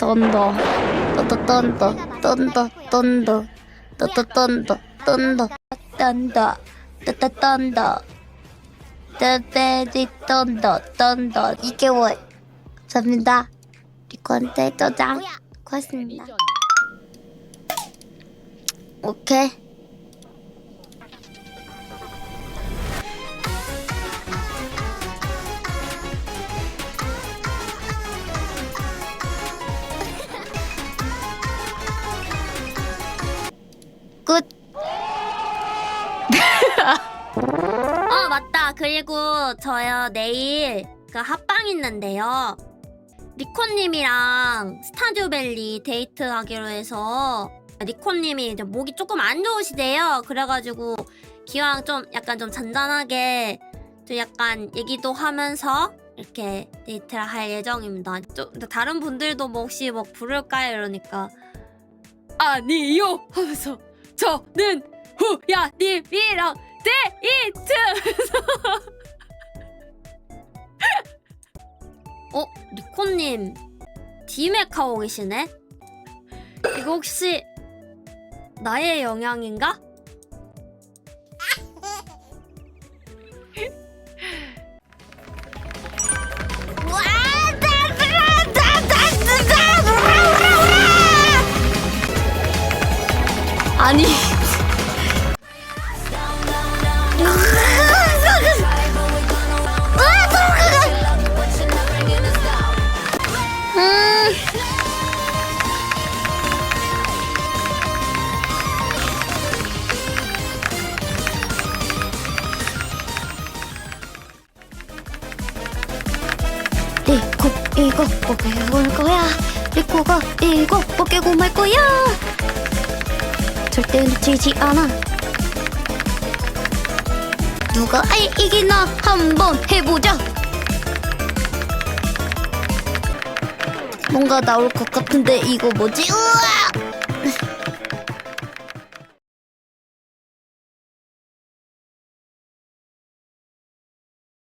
던더. 던더 던더 던더 던더. 던더 던더 던더. 던더 던더 던더. 던더 던더 던더. 2개월. 감사합니다. 리콘테 도장. 고맙습니다. 오케이 끝. 어 맞다. 그리고 저요 내일 그 합방 있는데요. 리코님이랑 스타듀밸리 데이트하기로 해서 리코님이 이제 목이 조금 안 좋으시대요. 그래가지고 기왕 좀 약간 좀 잔잔하게 좀 약간 얘기도 하면서 이렇게 데이트를 할 예정입니다. 좀 다른 분들도 뭐 혹시 뭐 부를까요? 이러니까 아니요! 하면서 저는 후야님이랑 데이트 어? 리코님 하고 계시네? 이거 혹시 나의 영향인가? 아니 음. 리코 이거 뭐 깨고 말 거야 리코가 이거 뭐 깨고 말 거야 절대 놓치지 않아 누가 알 이기나 한번 해보자 뭔가 나올 것 같은데 이거 뭐지? 우와!